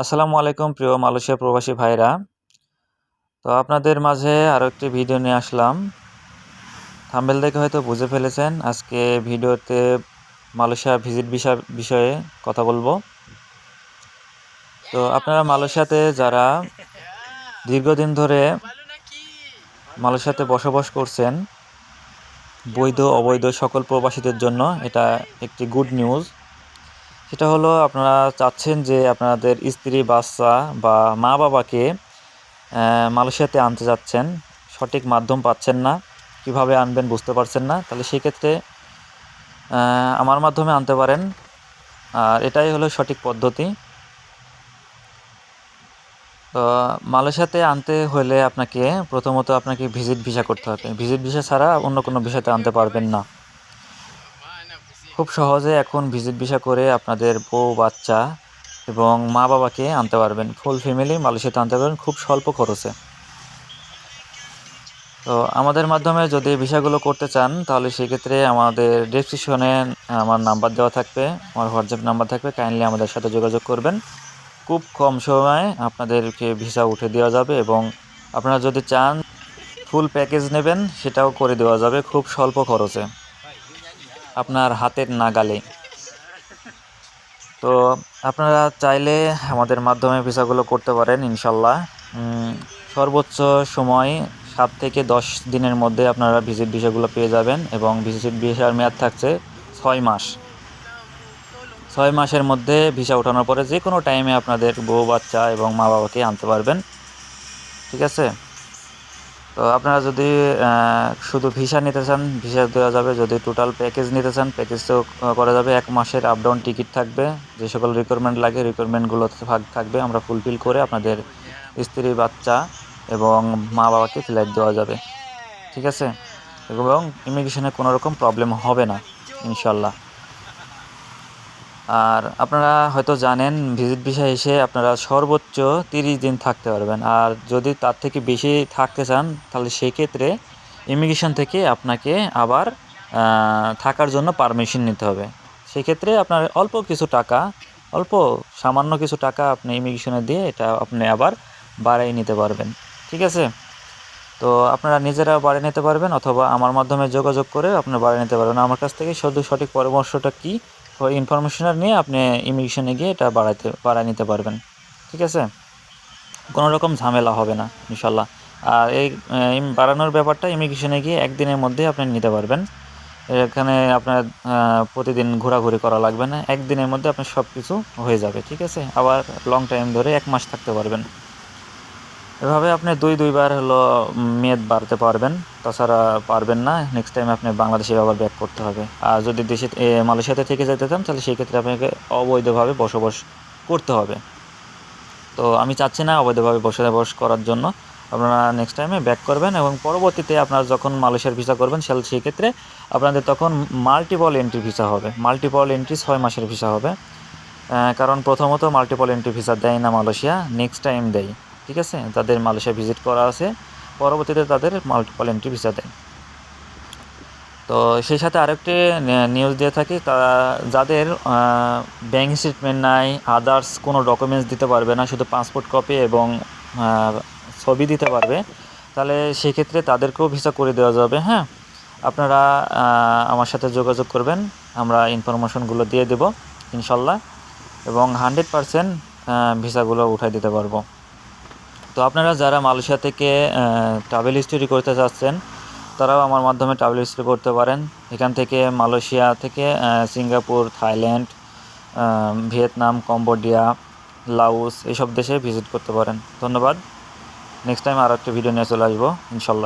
আসসালামু আলাইকুম প্রিয় মালয়েশিয়া প্রবাসী ভাইরা। তো আপনাদের মাঝে আরও একটি ভিডিও নিয়ে আসলাম। থাম্বেল দেখে হয়তো বুঝে ফেলেছেন, আজকে ভিডিওতে মালয়েশিয়া ভিজিট বিষয়, বিষয়ে কথা বলব। তো আপনারা মালয়েশিয়াতে যারা দীর্ঘদিন ধরে মালয়েশিয়াতে বসবাস করছেন, বৈধ, অবৈধ সকল প্রবাসীদের জন্য এটা একটি গুড নিউজ সেটা হলো আপনারা চাচ্ছেন যে আপনাদের স্ত্রী, বাচ্চা বা মা বাবাকে মালয়েশিয়াতে আনতে যাচ্ছেন। সঠিক মাধ্যম পাচ্ছেন না। কীভাবে আনবেন বুঝতে পারছেন না। তাহলে সেক্ষেত্রে আমার মাধ্যমে আনতে পারেন। আর এটাই হলো সঠিক পদ্ধতি। তো মালয়েশিয়াতে আনতে হলে আপনাকে প্রথমত আপনাকে ভিজিট ভিসা করতে হবে। ভিজিট ভিসা ছাড়া অন্য কোনো ভিসাতে আনতে পারবেন না। খুব সহজে এখন ভিজিট ভিসা করে আপনাদের বউ, বাচ্চা এবং মা বাবাকে আনতে পারবেন। ফুল ফ্যামিলি মালয়েশিয়াতে আনতে পারবেন খুব স্বল্প খরচে। তো আমাদের মাধ্যমে যদি ভিসাগুলো করতে চান, তাহলে সেক্ষেত্রে আমাদের ডিসক্রিপশনে আমার নাম্বার দেওয়া থাকবে। আমার হোয়াটসঅ্যাপ নাম্বার থাকবে। কাইন্ডলি আমাদের সাথে যোগাযোগ করবেন। খুব কম সময়ে আপনাদেরকে ভিসা উঠে দেওয়া যাবে এবং আপনারা যদি চান ফুল প্যাকেজ নেবেন, সেটাও করে দেওয়া যাবে খুব স্বল্প খরচে। আপনার হাতের নাগালে। তো আপনারা চাইলে আমাদের মাধ্যমে ভিসাগুলো করতে পারেন, ইনশাল্লাহ। সর্বোচ্চ সময় সাত থেকে দশ দিনের মধ্যে আপনারা ভিজিট ভিসাগুলো পেয়ে যাবেন এবং ভিজিট ভিসার মেয়াদ থাকছে ছয় মাস। ছয় মাসের মধ্যে ভিসা ওঠানোর পরে যে কোনো টাইমে আপনাদের বউ, বাচ্চা এবং মা বাবাকে আনতে পারবেন। ঠিক আছে? তো আপনারা যদি শুধু ভিসা নিতে চান ভিসা দেওয়া যাবে। যদি টোটাল প্যাকেজ নিতে চান প্যাকেজও করা যাবে। এক মাসের আপ ডাউন টিকিট থাকবে। যে সকল রিকোয়ারমেন্ট লাগে রিকোয়ারমেন্টগুলো থাকবে। আমরা ফুলফিল করে আপনাদের স্ত্রী, বাচ্চা এবং মা বাবাকে ফ্লাইট দেওয়া যাবে। ঠিক আছে? এবং ইমিগ্রেশনে কোনো রকম প্রবলেম হবে না ইনশাল্লাহ আর আপনারা হয়তো জানেন ভিজিট ভিসা এসে আপনারা সর্বোচ্চ তিরিশ দিন থাকতে পারবেন। আর যদি তার থেকে বেশি থাকতে চান, তাহলে সেক্ষেত্রে ইমিগ্রেশন থেকে আপনাকে আবার থাকার জন্য পারমিশন নিতে হবে। সেক্ষেত্রে আপনার অল্প কিছু টাকা, অল্প সামান্য কিছু টাকা আপনি ইমিগ্রেশনে দিয়ে এটা আপনি আবার বাড়াই নিতে পারবেন। ঠিক আছে? তো আপনারা নিজেরা বাড়িয়ে নিতে পারবেন, অথবা আমার মাধ্যমে যোগাযোগ করে আপনারা বাড়িয়ে নিতে পারবেন। আমার কাছ থেকে শুধু সঠিক পরামর্শটা কী? ওই ইনফরমেশনটা নিয়ে আপনি ইমিগ্রেশনে গিয়ে এটা বাড়াইতে বাড়ায় নিতে পারবেন। ঠিক আছে? কোনো রকম ঝামেলা হবে না ইনশাল্লাহ আর এই বাড়ানোর ব্যাপারটা ইমিগ্রেশনে গিয়ে একদিনের মধ্যে আপনি নিতে পারবেন। এখানে আপনার প্রতিদিন ঘোরাঘুরি করা লাগবে না। একদিনের মধ্যে আপনার সব কিছু হয়ে যাবে, ঠিক আছে? আবার লং টাইম ধরে এক মাস থাকতে পারবেন। এভাবে আপনি দুই দুইবার হলো মেয়াদ বাড়তে পারবেন। তাছাড়া পারবেন না নেক্সট টাইম আপনি বাংলাদেশে আবার ব্যাক করতে হবে। আর যদি দেশে মালয়েশিয়াতে থেকে যেতে চান, তাহলে সেই ক্ষেত্রে আপনাকে অবৈধভাবে বসবাস করতে হবে। তো আমি চাচ্ছি না অবৈধভাবে বসবাস করার জন্য। আপনারা নেক্সট টাইমে ব্যাক করবেন এবং পরবর্তীতে আপনারা যখন মালয়েশিয়ার ভিসা করবেন সেই ক্ষেত্রে আপনাদের তখন মাল্টিপল এন্ট্রি ভিসা হবে। মাল্টিপল এন্ট্রি ছয় মাসের ভিসা হবে। কারণ প্রথমত মাল্টিপল এন্ট্রি ভিসা দেয় না মালয়েশিয়া নেক্সট টাইম দেয়। ঠিক আছে? তাদের মালয়েশিয়া ভিজিট করা আছে। পরবর্তীতে তাদের মাল্টিপল এন্ট্রি ভিসা দেয়। তো সেই সাথে আরেকটি নিউজ দিয়ে থাকি তারা যাদের ব্যাঙ্ক স্টেটমেন্ট নাই আদার্স কোনো ডকুমেন্টস দিতে পারবে না, শুধু পাসপোর্ট কপি এবং ছবি দিতে পারবে, তাহলে সেক্ষেত্রে তাদেরকেও ভিসা করে দেওয়া যাবে হ্যাঁ? আপনারা আমার সাথে যোগাযোগ করবেন, আমরা ইনফরমেশনগুলো দিয়ে দেব, ইনশাল্লাহ, এবং হান্ড্রেড পারসেন্ট ভিসাগুলো উঠাই দিতে পারব। তো আপনারা যারা মালয়েশিয়া থেকে ট্রাভেল হিস্ট্রি করতে চাচ্ছেন, তারাও আমার মাধ্যমে ট্রাভেল হিস্ট্রি করতে পারেন। এখান থেকে মালয়েশিয়া থেকে Singapore, Thailand Vietnam, Cambodia Laos এইসব দেশে ভিজিট করতে পারেন। ধন্যবাদ। নেক্সট টাইম আর একটা ভিডিও নিয়ে চলে আসব, ইনশাল্লাহ।